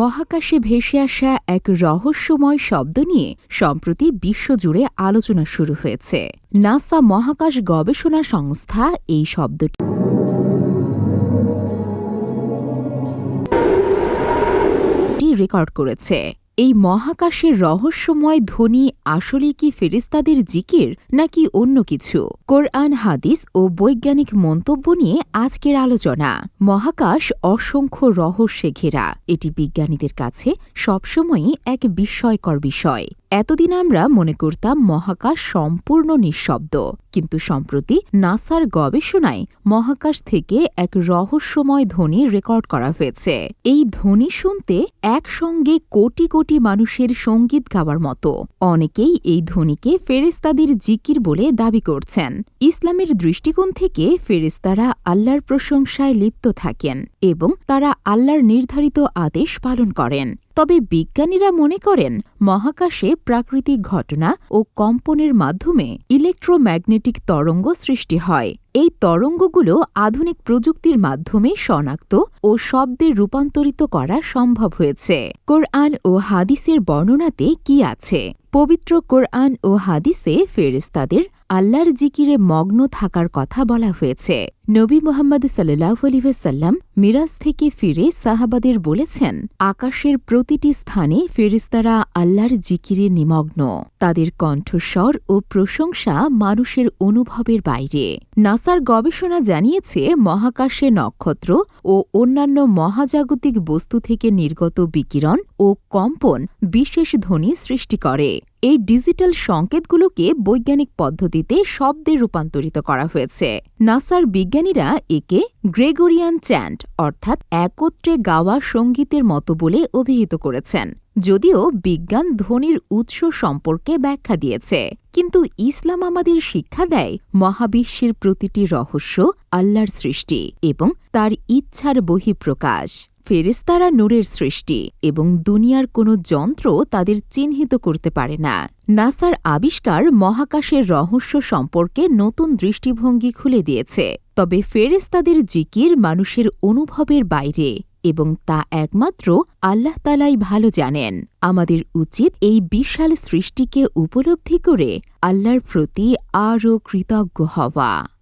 মহাকাশে ভেসে আসা এক রহস্যময় শব্দ নিয়ে সম্প্রতি বিশ্বজুড়ে আলোচনা শুরু হয়েছে। নাসা মহাকাশ গবেষণা সংস্থা এই শব্দটি রেকর্ড করেছে। এই মহাকাশের রহস্যময় ধ্বনি আসলে কি ফেরিস্তাদের জিকির নাকি অন্য কিছু? কোরআন, হাদিস ও বৈজ্ঞানিক মন্তব্য নিয়ে আজকের আলোচনা। মহাকাশ অসংখ্য রহস্যে ঘেরা। এটি বিজ্ঞানীদের কাছে সবসময়ই এক বিস্ময়কর বিষয়। এতদিন আমরা মনে করতাম মহাকাশ সম্পূর্ণ নিঃশব্দ। কিন্তু সম্প্রতি নাসার গবেষণায় মহাকাশ থেকে এক রহস্যময় ধ্বনি রেকর্ড করা হয়েছে। এই ধ্বনি শুনতে একসঙ্গে কোটি কোটি মানুষের সংগীত গাওয়ার মতো। অনেকেই এই ধ্বনিকে ফেরেস্তাদের জিকির বলে দাবি করছেন। ইসলামের দৃষ্টিকোণ থেকে ফেরেস্তারা আল্লাহর প্রশংসায় লিপ্ত থাকেন এবং তারা আল্লাহর নির্ধারিত আদেশ পালন করেন। তবে বিজ্ঞানীরা মনে করেন, মহাকাশে প্রাকৃতিক ঘটনা ও কম্পনের মাধ্যমে ইলেকট্রোম্যাগনেটিক তরঙ্গ সৃষ্টি হয়। এই তরঙ্গগুলো আধুনিক প্রযুক্তির মাধ্যমে শনাক্ত ও শব্দে রূপান্তরিত করা সম্ভব হয়েছে। কোরআন ও হাদিসের বর্ণনাতে কি আছে? পবিত্র কোরআন ও হাদিসে ফেরেস্তাদের আল্লাহর জিকিরে মগ্ন থাকার কথা বলা হয়েছে। নবী মোহাম্মদ সাল্লাহ আলিহাসাল্লাম মিরাজ থেকে ফিরে সাহাবাদের বলেছেন, আকাশের প্রতিটি স্থানে ফেরিস্তারা আল্লাহর জিকিরে নিমগ্ন। তাদের কণ্ঠস্বর ও প্রশংসা মানুষের অনুভবের বাইরে। নাসার গবেষণা জানিয়েছে, মহাকাশে নক্ষত্র ও অন্যান্য মহাজাগতিক বস্তু থেকে নির্গত বিকিরণ ও কম্পন বিশেষ ধ্বনি সৃষ্টি করে। এই ডিজিটাল সংকেতগুলোকে বৈজ্ঞানিক পদ্ধতিতে শব্দে রূপান্তরিত করা হয়েছে। নাসার বিজ্ঞানীরা একে গ্রেগোরিয়ান চ্যান্ট অর্থাৎ একত্রে গাওয়া সঙ্গীতের মতো বলে অভিহিত করেছেন। যদিও বিজ্ঞান ধ্বনির উৎস সম্পর্কে ব্যাখ্যা দিয়েছে। কিন্তু ইসলাম আমাদের শিক্ষা দেয় মহাবিশ্বের প্রতিটি রহস্য আল্লাহর সৃষ্টি এবং তার ইচ্ছার বহিঃপ্রকাশ। ফেরেস্তারা নূরের সৃষ্টি এবং দুনিয়ার কোনো যন্ত্র তাদের চিহ্নিত করতে পারে না। নাসার আবিষ্কার মহাকাশের রহস্য সম্পর্কে নতুন দৃষ্টিভঙ্গি খুলে দিয়েছে। তবে ফেরেস্তাদের জিকির মানুষের অনুভবের বাইরে এবং তা একমাত্র আল্লাহ তালাই ভালো জানেন। আমাদের উচিত এই বিশাল সৃষ্টিকে উপলব্ধি করে আল্লাহর প্রতি আরও কৃতজ্ঞ হওয়া।